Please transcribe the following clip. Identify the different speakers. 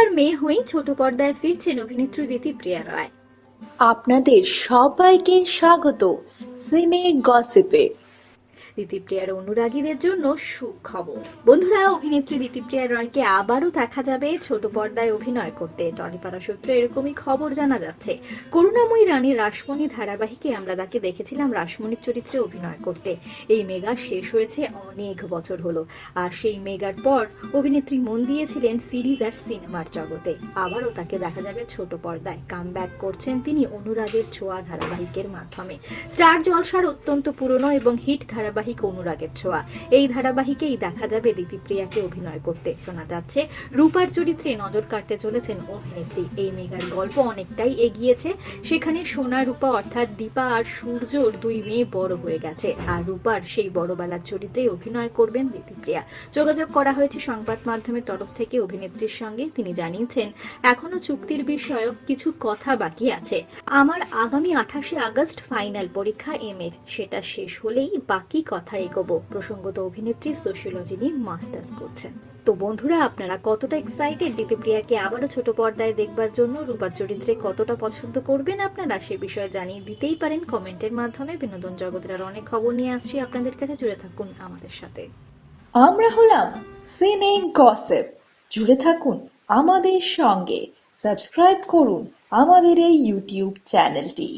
Speaker 1: রূপার মেয়ে হয়ে ছোট পর্দায় ফিরছেন অভিনেত্রী রীতিপ্রিয়া রায়।
Speaker 2: আপনাদের সবাইকে স্বাগত। সিনে গসিপে।
Speaker 1: রীতিপ্রিয়ার অনুরাগীদের জন্য সুখবর। বন্ধুরা, অভিনেত্রী রীতিপ্রিয়া রয়কে আবারও দেখা যাবে ছোট পর্দায় অভিনয় করতে। টলিপাড়া সূত্রে এরকমই খবর জানা যাচ্ছে। করুণাময়ী রানী রাসমণি ধারাবাহিকে আমরা তাকে দেখেছিলাম রাসমণির চরিত্রে অভিনয় করতে। এই মেগা শেষ হয়েছে অনেক বছর হলো। আর সেই মেগার পর অভিনেত্রী মন দিয়েছিলেন সিরিজ আর সিনেমার জগতে। আবারও তাকে দেখা যাবে ছোট পর্দায়। কাম করছেন তিনি অনুরাগের ছোঁয়া ধারাবাহিকের মাধ্যমে। স্টার জলসার অত্যন্ত পুরনো এবং হিট ধারাবাহিক অনুরাগের ছোঁয়া। এই ধারাবাহিকেই দেখা যাবে দিতিপ্রিয়াকে অভিনয় করতে। শোনা যাচ্ছে, রূপার চরিত্রে নজর কাটতে চলেছেন অভিনেত্রী। এই মেগার গল্প অনেকটাই এগিয়েছে। সেখানে সোনা, রূপা অর্থাৎ দীপা আর সূর্যর দুই মেয়ে বড় হয়ে গেছে। আর রূপার সেই বড়বেলার চরিত্রে অভিনয় করবেন দিতিপ্রিয়া। যোগাযোগ করা হয়েছে সংবাদ মাধ্যমের তরফ থেকে অভিনেত্রীর সঙ্গে। তিনি জানিয়েছেন, এখনও চুক্তির বিষয়ক কিছু কথা বাকি আছে। আমার আগামী আঠাশে আগস্ট ফাইনাল পরীক্ষা এম এর। সেটা শেষ হলেই বাকি কথা এগোবো। প্রসঙ্গত অভিনেত্রী সোশিয়োলজি নিয়ে মাস্টার্স করছেন। তো বন্ধুরা, আপনারা কতটা এক্সাইটেড দিতিপ্রিয়াকে আবারও ছোট পর্দায় দেখবার জন্য, রূপার চরিত্রে কতটা পছন্দ করবেন আপনারা সে বিষয়ে জানিয়ে দিতেই পারেন কমেন্টের মাধ্যমে। বিনোদন জগতের আর অনেক খবর নিয়ে আসছি আপনাদের কাছে, জুড়ে থাকুন আমাদের সাথে।
Speaker 2: আমরা হলাম সিনে গসিপ জুড়ে থাকুন আমাদের সঙ্গে। সাবস্ক্রাইব করুন আমাদের এই ইউটিউব চ্যানেলটি